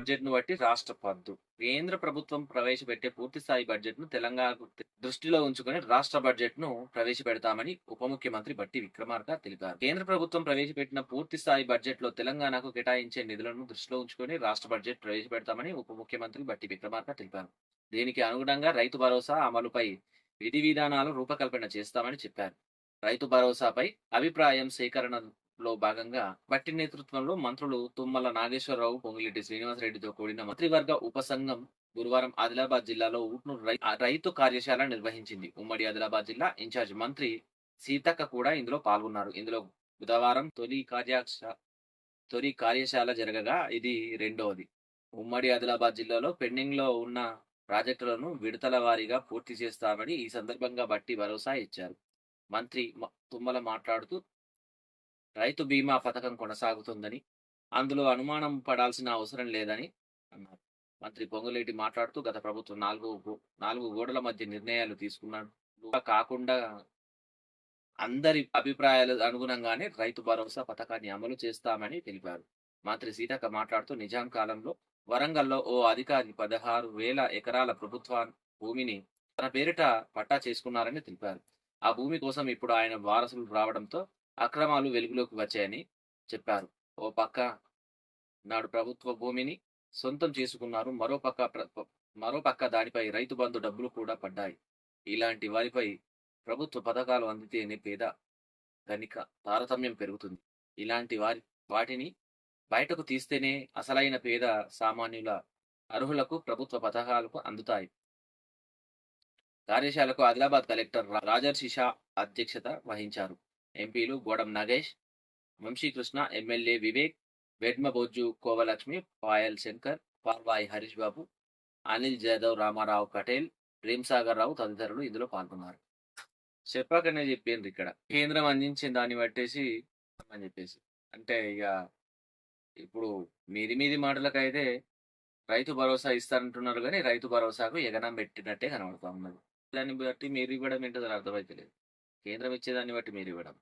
బడ్జెట్ను బట్టి రాష్ట్ర పద్దు. కేంద్ర ప్రభుత్వం ప్రవేశపెట్టే పూర్తి స్థాయి బడ్జెట్ను తెలంగాణకు దృష్టిలో ఉంచుకొని రాష్ట్ర బడ్జెట్ను ప్రవేశపెడతామని ఉప ముఖ్యమంత్రి బట్టి విక్రమార్క తెలిపారు. కేంద్ర ప్రభుత్వం ప్రవేశపెట్టిన పూర్తి స్థాయి బడ్జెట్లో తెలంగాణకు కేటాయించే నిధులను దృష్టిలో ఉంచుకొని రాష్ట్ర బడ్జెట్ ప్రవేశపెడతామని ఉప ముఖ్యమంత్రి బట్టి విక్రమార్క తెలిపారు. దీనికి అనుగుణంగా రైతు భరోసా అమలుపై విధి విధానాలు రూపకల్పన చేస్తామని చెప్పారు. రైతు భరోసాపై అభిప్రాయం సేకరణ లో భాగంగా బట్టి నేతృత్వంలో మంత్రులు తుమ్మల నాగేశ్వరరావు పొంగిరెడ్డి శ్రీనివాసరెడ్డితో కూడిన మంత్రివర్గ ఉపసంఘం గురువారం ఆదిలాబాద్ జిల్లాలో ఊట్నూరు రైతు కార్యశాల నిర్వహించింది. ఉమ్మడి ఆదిలాబాద్ జిల్లా ఇన్ఛార్జ్ మంత్రి సీతక్క కూడా ఇందులో పాల్గొన్నారు. ఇందులో బుధవారం తొలి కార్యక్ష తొలి కార్యశాల జరగగా ఇది రెండవది ఉమ్మడి ఆదిలాబాద్ జిల్లాలో పెండింగ్లో ఉన్న ప్రాజెక్టులను విడతల వారీగా పూర్తి చేస్తామని ఈ సందర్భంగా బట్టి భరోసా ఇచ్చారు. మంత్రి తుమ్మల మాట్లాడుతూ రైతు బీమా పథకం కొనసాగుతుందని అందులో అనుమానం పడాల్సిన అవసరం లేదని అన్నారు. మంత్రి పొంగులేటి మాట్లాడుతూ గత ప్రభుత్వం నాలుగు నాలుగు గోడల మధ్య నిర్ణయాలు తీసుకున్నట్లుగా కాకుండా అందరి అభిప్రాయాల అనుగుణంగానే రైతు భరోసా పథకాన్ని అమలు చేస్తామని తెలిపారు. మంత్రి సీతక్క మాట్లాడుతూ నిజాం కాలంలో వరంగల్లో ఓ అధికారి పదహారు వేల ఎకరాల ప్రభుత్వ భూమిని తన పేరిట పట్టా చేసుకున్నారని తెలిపారు. ఆ భూమి కోసం ఇప్పుడు ఆయన వారసులు రావడంతో అక్రమాలు వెలుగులోకి వచ్చాయని చెప్పారు. ఓ పక్క నాడు ప్రభుత్వ భూమిని సొంతం చేసుకున్నారు. మరో పక్క ప్ర- మరో పక్క దానిపై రైతు బంధు డబ్బులు కూడా పడ్డాయి. ఇలాంటి వారిపై ప్రభుత్వ పథకాలు అందితేనే పేద ధనిక తారతమ్యం పెరుగుతుంది. ఇలాంటి వారి వాటిని బయటకు తీస్తేనే అసలైన పేద సామాన్యుల అర్హులకు ప్రభుత్వ పథకాలకు అందుతాయి. కార్యశాలకు ఆదిలాబాద్ కలెక్టర్ రా- రాజర్షి షా అధ్యక్షత వహించారు. ఎంపీలు గోడం నాగేష్ వంశీకృష్ణ ఎమ్మెల్యే వివేక్ వెడ్మబొజ్జు కోవలక్ష్మి పాయల్ శంకర్ పార్వాయి హరీష్ బాబు అనిల్ జాదవ్ రామారావు పటేల్ ప్రేమ్సాగర్ రావు తదితరులు ఇందులో పాల్గొన్నారు. చెప్పకనే చెప్పిండ్రు ఇక్కడ. కేంద్రం అందించిన దాన్ని బట్టేసి అని చెప్పేసి. అంటే ఇక ఇప్పుడు మీది మీది మాటలకైతే రైతు భరోసా ఇస్తారంటున్నారు కానీ రైతు భరోసాకు ఎగనం పెట్టినట్టే కనబడుతూ ఉన్నది. దాన్ని బట్టి మీరు ఇవ్వడం ఏంటో అర్థమైతే లేదు కేంద్రం ఇచ్చేదాన్ని బట్టి మీరు ఇవ్వడం.